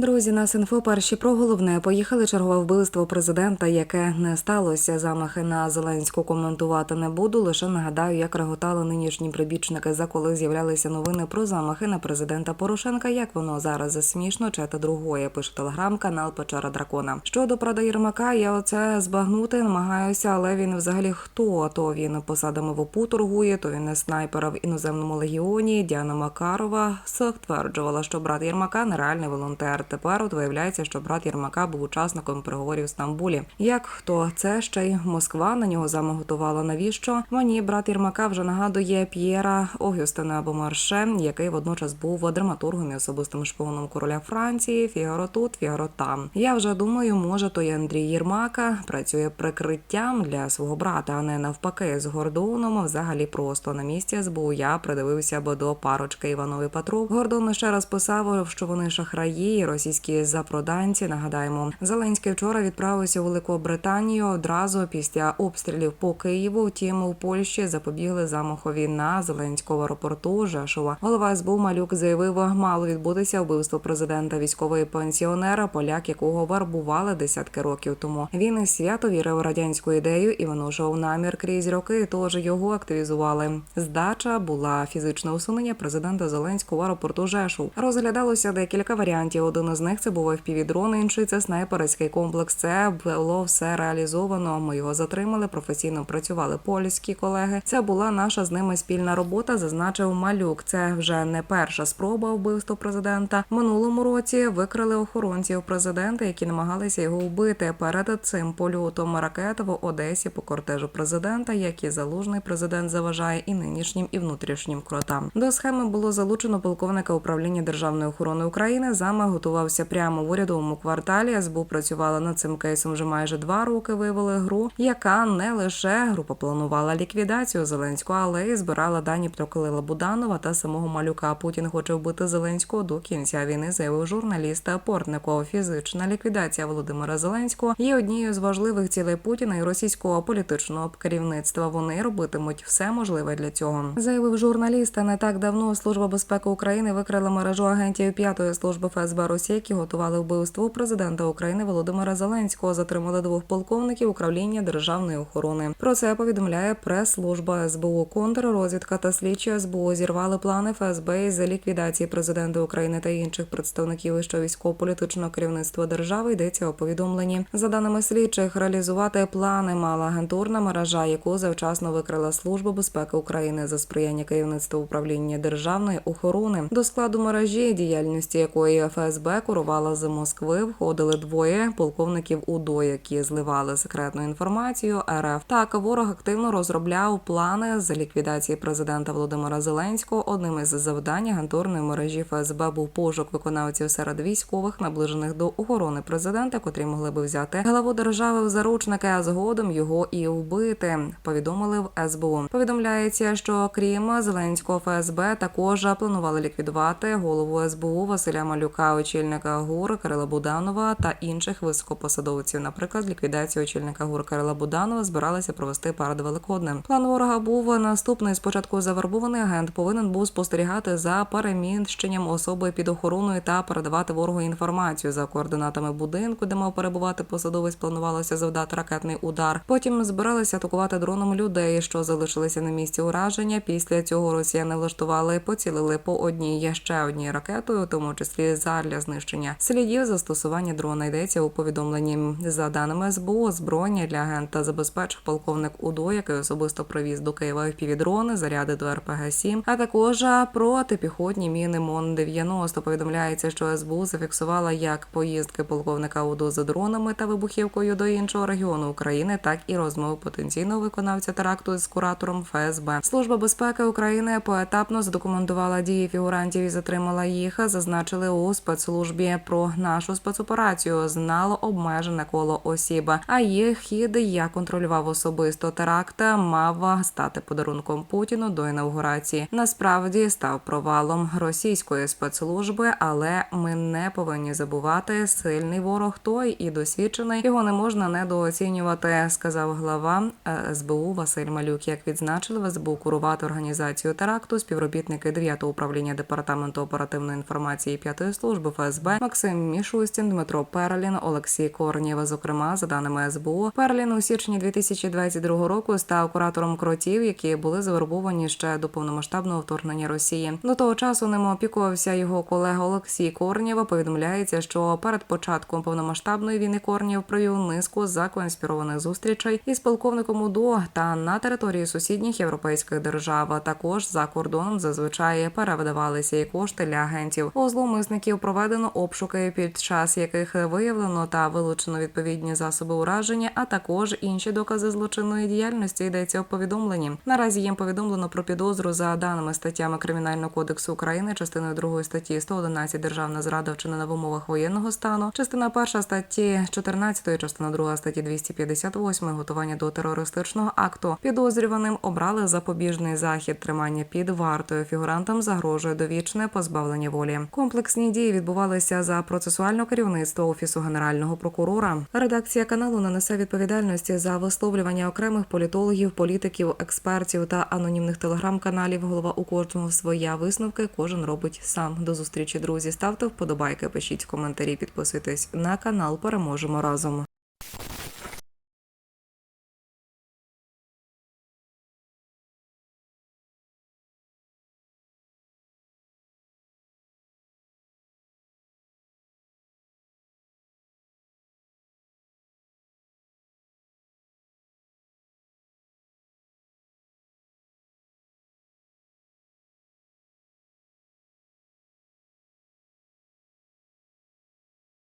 Друзі, нас інфо перші про головне. Поїхали чергове вбивство президента, яке не сталося. Замахи на Зеленську коментувати не буду. Лише нагадаю, як реготали нинішні прибічники за коли з'являлися новини про замахи на президента Порошенка. Як воно зараз смішно, чета другої. Пише телеграм-канал Печера Дракона. Щодо Прада Єрмака, я оце збагнути намагаюся, але він взагалі хто? То він посадами в ОПУ торгує, то він не снайпера в іноземному легіоні. Діана Макарова стверджувала, що брат Єрмака нереальний волонтер. Тепер от виявляється, що брат Єрмака був учасником переговорів в Стамбулі. Як хто це ще й Москва на нього замах готувала? Навіщо мені брат Єрмака вже нагадує П'єра Огюстина Бомарше, який водночас був драматургом і особистим шпигуном короля Франції. Фігаро тут, Фігаро там. Я вже думаю, може той Андрій Єрмака працює прикриттям для свого брата, а не навпаки з Гордоном. Взагалі просто на місці СБУ я придивився б до парочки Іванові Петрук. Гордон ще раз писав, що вони шахраї, російські запроданці. Нагадаємо, Зеленський вчора відправився у Велику Британію одразу після обстрілів по Києву. Втім, у Польщі запобігли замахові на Зеленського аеропорту Жешова. Голова СБУ Малюк заявив, мало відбутися вбивство президента військової пенсіонера, поляк, якого вербували десятки років тому. Він свято вірив радянську ідею і виношував намір крізь роки. Тож його активізували. Здача була фізичне усунення президента Зеленського в аеропорту Жешов. Розглядалося декілька варіантів. Один із них це був FPV-дрон, інший це снайперський комплекс. Це було все реалізовано. Ми його затримали. Професійно працювали польські колеги. Це була наша з ними спільна робота. Зазначив малюк. Це вже не перша спроба вбивства президента. Минулому році викрили охоронців президента, які намагалися його вбити. Перед цим польотом ракет в Одесі по кортежу президента, як і залужний президент заважає і нинішнім, і внутрішнім кротам. До схеми було залучено полковника управління державної охорони України. Замах готувався прямо в урядовому кварталі. СБУ працювала над цим кейсом вже майже два роки. Вивели гру, яка не лише група планувала ліквідацію Зеленського, але й збирала дані про Килила Буданова та самого малюка. Путін хоче вбити Зеленського до кінця війни. Заявив журналіст Портников. Фізична ліквідація Володимира Зеленського є однією з важливих цілей Путіна і російського політичного керівництва. Вони робитимуть все можливе для цього. Заявив журналіст. Не так давно служба безпеки України викрила мережу агентів п'ятої служби ФСБ Росії, які готували вбивство президента України Володимира Зеленського. Затримали двох полковників управління державної охорони. Про це повідомляє прес-служба СБУ. Контррозвідка та слідчі СБУ зірвали плани ФСБ із ліквідації президента України та інших представників вищого військово-політичного керівництва держави. Йдеться у повідомленні. За даними слідчих, реалізувати плани мала агентурна мережа, яку завчасно викрила служба безпеки України за сприяння керівництва управління державної охорони. До складу мережі діяльності якої ФСБ курувала з Москви. Входили двоє полковників УДО, які зливали секретну інформацію. РФ так ворог активно розробляв плани з ліквідації президента Володимира Зеленського. Одним із завдань агентурної мережі ФСБ був пошук виконавців серед військових, наближених до охорони президента, котрі могли би взяти главу держави в заручники, а згодом його і вбити. Повідомили в СБУ. Повідомляється, що крім Зеленського ФСБ також планували ліквідувати голову СБУ Василя Малюка, очільника ГУР Кирила Буданова та інших високопосадовців. Наприклад, ліквідацію очільника ГУР Кирила Буданова збиралися провести перед Великоднем. План ворога був наступний. Спочатку завербований агент повинен був спостерігати за переміщенням особи під охороною та передавати ворогу інформацію за координатами будинку, де мав перебувати посадовець. Планувалося завдати ракетний удар. Потім збиралися атакувати дроном людей, що залишилися на місці ураження. Після цього росіяни влаштували, поцілили по одній ще одній ракетою, у тому числі задля знищення слідів застосування дрона. Йдеться у повідомленні за даними СБУ, озброєння для агента забезпечив полковник УДО, який особисто привіз до Києва впівдрони, заряди до РПГ 7 а також протипіхотні міни МОН 90 Повідомляється, що СБУ зафіксувала як поїздки полковника УДО за дронами та вибухівкою до іншого регіону України, так і розмови потенційного виконавця теракту з куратором ФСБ. Служба безпеки України поетапно задокументувала дії фігурантів і затримала їх. Зазначили у спецслужбі про нашу спецоперацію. Знало обмежене коло осіб. А їх хід я контролював особисто. Теракт мав стати подарунком Путіну до інаугурації. Насправді став провалом російської спецслужби, але ми не повинні забувати сильний ворог той і досвідчений. Його не можна недооцінювати, сказав глава е, СБУ Василь Малюк. Як відзначили в СБУ курувати організацію теракту, співробітники 9-го управління департаменту оперативної інформації 5-ї служби ФСБ ФСБ Максим Мішустін, Дмитро Перлін, Олексій Корнєв. Зокрема, за даними СБУ, Перлін у січні 2022 року став куратором кротів, які були завербовані ще до повномасштабного вторгнення Росії. До того часу ним опікувався його колега Олексій Корнєв. Повідомляється, що перед початком повномасштабної війни Корнєв провів низку законспірованих зустрічей із полковником УДО та на території сусідніх європейських держав. Також за кордоном зазвичай перевидавалися і кошти для агентів. У зловмисників проведено обшуки, під час яких виявлено та вилучено відповідні засоби ураження, а також інші докази злочинної діяльності. Йдеться у повідомленні. Наразі їм повідомлено про підозру за даними статтями Кримінального кодексу України, частиною 2 статті 111 державна зрада вчинена в умовах воєнного стану, частина 1 статті 14, частина 2 статті 258 готування до терористичного акту. Підозрюваним обрали запобіжний захід тримання під вартою. Фігурантам загрожує довічне позбавлення волі. Комплексні дії відбувалися за процесуальне керівництво офісу генерального прокурора. Редакція каналу нанесе відповідальності за висловлювання окремих політологів, політиків, експертів та анонімних телеграм-каналів. Голова у кожного своя висновки. Кожен робить сам. До зустрічі, друзі. Ставте вподобайки, пишіть коментарі, підписуйтесь на канал. Переможемо разом.